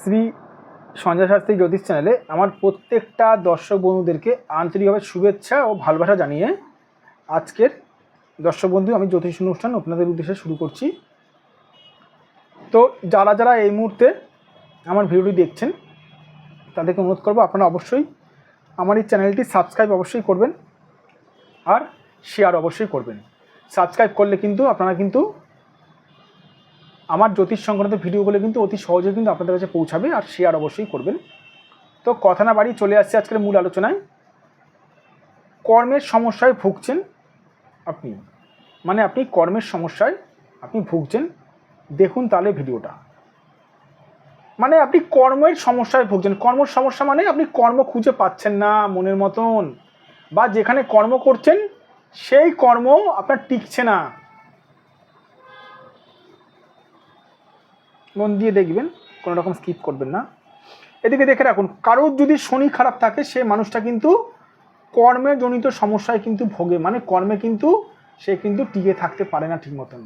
শ্রী সঞ্জয় শাস্ত্রী জ্যোতিষ চ্যানেলে আমার প্রত্যেকটা দর্শক বন্ধুদেরকে আন্তরিকভাবে শুভেচ্ছা ও ভালোবাসা জানিয়ে আজকের দর্শক বন্ধু আমি জ্যোতিষ অনুষ্ঠান আপনাদের উদ্দেশ্যে শুরু করছি। তো যারা যারা এই মুহূর্তে আমার ভিডিওটি দেখছেন, তাদেরকে অনুরোধ করব আপনারা অবশ্যই আমার এই চ্যানেলটি সাবস্ক্রাইব অবশ্যই করবেন আর শেয়ার অবশ্যই করবেন। সাবস্ক্রাইব করলে কিন্তু আপনারা কিন্তু আমার জ্যোতিষ সংক্রান্ত ভিডিওগুলো কিন্তু অতি সহজে কিন্তু আপনাদের কাছে পৌঁছাবে আর শেয়ার অবশ্যই করবেন। তো কথা না বাড়ি চলে আসছে আজকের মূল আলোচনায়। কর্মের সমস্যায় ভুগছেন আপনি। মানে আপনি কর্মের সমস্যায় আপনি ভুগছেন। দেখুন তাহলে ভিডিওটা। মানে আপনি কর্মের সমস্যায় ভুগছেন। কর্মের সমস্যা মানে আপনি কর্ম খুঁজে পাচ্ছেন না মনের মতন। বা যেখানে কর্ম করছেন, সেই কর্ম আপনার টিকছে না। মন দিয়ে দেখবেন, কোনো রকম স্কিপ করবেন না। এদিকে দেখে রাখুন, কারোর যদি শনি খারাপ থাকে, সে মানুষটা কিন্তু কর্মে জনিত সমস্যায় কিন্তু ভোগে। মানে কর্মে কিন্তু সে কিন্তু টিকে থাকতে পারে না ঠিক মতন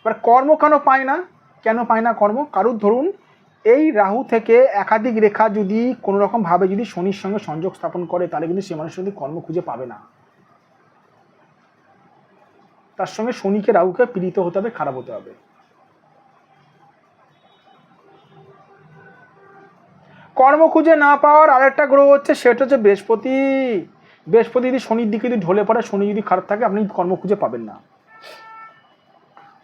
এবার কর্ম কেন পায় না? কেন পায় না কর্ম? কারুর ধরুন, এই রাহু থেকে একাধিক রেখা যদি কোনো রকমভাবে যদি শনির সঙ্গে সংযোগ স্থাপন করে, তাহলে কিন্তু সে মানুষ কিন্তু কর্ম খুঁজে পাবে না। তার সঙ্গে শনিকে রাহুকে পীড়িত হতে হবে, খারাপ হতে হবে। কর্ম খুঁজে না পাওয়ার আরেকটা গ্রহ হচ্ছে, সেটা হচ্ছে বৃহস্পতি। বৃহস্পতি যদি শনির দিকে যদি ঢলে পড়ে, শনি যদি খারাপ থাকে, আপনি কর্ম খুঁজে পাবেন না।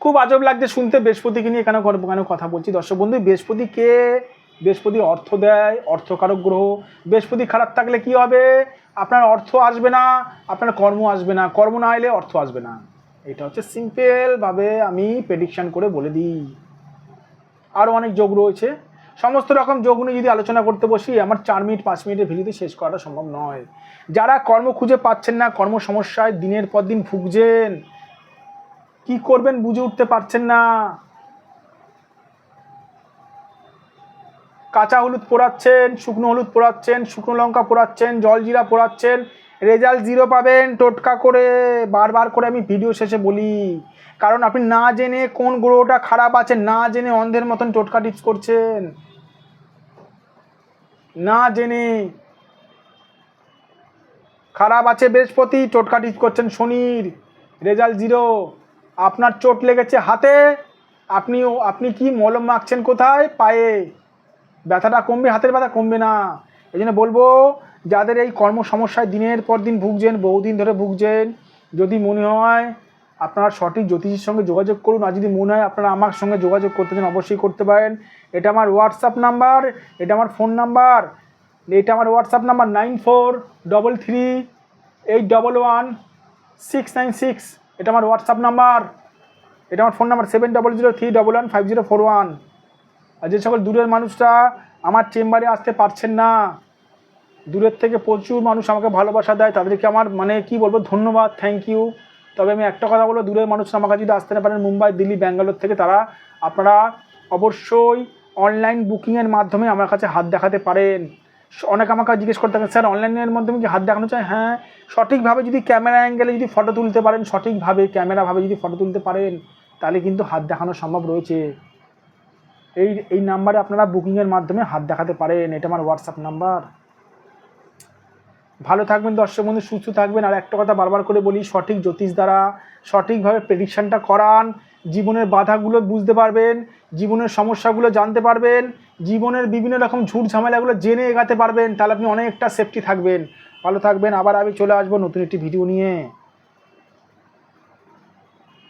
খুব আজব লাগছে শুনতে বৃহস্পতিকে নিয়ে কেন করব কেন কথা বলছি? দর্শক বন্ধু, বৃহস্পতি কে? বৃহস্পতি অর্থ দেয়, অর্থকারক গ্রহ। বৃহস্পতি খারাপ থাকলে কি হবে? আপনার অর্থ আসবে না, আপনার কর্ম আসবে না। কর্ম না এলে অর্থ আসবে না। এটা হচ্ছে সিম্পলভাবে আমি প্রেডিকশান করে বলে দিই। আরও অনেক যোগ রয়েছে। সমস্ত রকম যোগ নিয়ে যদি আলোচনা করতে বসি, আমার চার মিনিট, পাঁচ মিনিটের ভিডিওতে শেষ করাটা সম্ভব নয়। যারা কর্ম খুঁজে পাচ্ছেন না, কর্ম সমস্যায় দিনের পর দিন ভুগছেন, কি করবেন বুঝে উঠতে পারছেন না। কাঁচা হলুদ পোড়াচ্ছেন, শুকনো হলুদ পোড়াচ্ছেন, শুকনো লঙ্কা পোড়াচ্ছেন, জল জিরা পোড়াচ্ছেন, রেজাল্ট জিরো পাবেন টোটকা করে। বারবার করে আমি ভিডিও শেষে বলি, কারণ আপনি না জেনে কোন গ্রহটা খারাপ আছে, না জেনে অন্ধের মতন টোটকা টিপস করছেন। না জেনে। খারাপ আছে বৃহস্পতি টোটকা টিপস করছেন শনির। Result zero. আপনার চোট লেগেছে হাতে। আপনি আপনি কি মলম মাখছেন কোথায়? পায়ে। ব্যথাটা কমবে, হাতের ব্যথা কমবে না। এই জন্য বলব, যাদের এই কর্ম সমস্যায় দিনের পর দিন ভুগছেন, বহুদিন ধরে ভুগছেন, যদি মনে হয় আপনারা সঠিক জ্যোতিষীর সঙ্গে যোগাযোগ করুন। আর যদি মনে হয় আপনারা আমার সঙ্গে যোগাযোগ করতে চান, অবশ্যই করতে পারেন। এটা আমার হোয়াটসঅ্যাপ নাম্বার এটা আমার ফোন নাম্বার এটা আমার WhatsApp number nine four double three eight double one six nine six এটা আমার হোয়াটসঅ্যাপ নাম্বার এটা আমার phone number seven double zero three double one five zero four one আর যে সকল দূরের মানুষরা আমার চেম্বারে আসতে পারছেন না, দূরের থেকে প্রচুর মানুষ আমাকে ভালোবাসা দেয়, তাদেরকে আমার মানে কি বলব, ধন্যবাদ থ্যাংক ইউ তবে আমি একটা কথা বলব, দূরের মানুষরা আমার কাছে যদি আসতে না পারেন মুম্বাই, দিল্লি, ব্যাঙ্গালোর থেকে, তারা আপনারা অবশ্যই অনলাইন বুকিংয়ের মাধ্যমে আমার কাছে হাত দেখাতে পারেন। অনেক আমাকে জিজ্ঞেস করতে থাকেন, স্যার অনলাইনের মাধ্যমে কি হাত দেখানো চায় হ্যাঁ সঠিকভাবে যদি ক্যামেরা অ্যাঙ্গেলে যদি ফটো তুলতে পারেন, সঠিকভাবে ক্যামেরাভাবে যদি ফটো তুলতে পারেন, তাহলে কিন্তু হাত দেখানো সম্ভব রয়েছে। এই এই নাম্বারে আপনারা বুকিংয়ের মাধ্যমে হাত দেখাতে পারেন। এটা আমার হোয়াটসঅ্যাপ নাম্বার ভালো থাকবেন দর্শক বন্ধু, সুস্থ থাকবেন। আর একটা কথা বারবার করে বলি, সঠিক জ্যোতিষ দ্বারা সঠিকভাবে প্রেডিকশানটা করান। জীবনের বাধাগুলো বুঝতে পারবেন, জীবনের সমস্যাগুলো জানতে পারবেন, জীবনের বিভিন্ন রকম ঝুট ঝামেলাগুলো জেনে এগাতে পারবেন। তাহলে আপনি অনেকটা সেফটি থাকবেন। ভালো থাকবেন, আবার আমি চলে আসব নতুন একটি ভিডিও নিয়ে।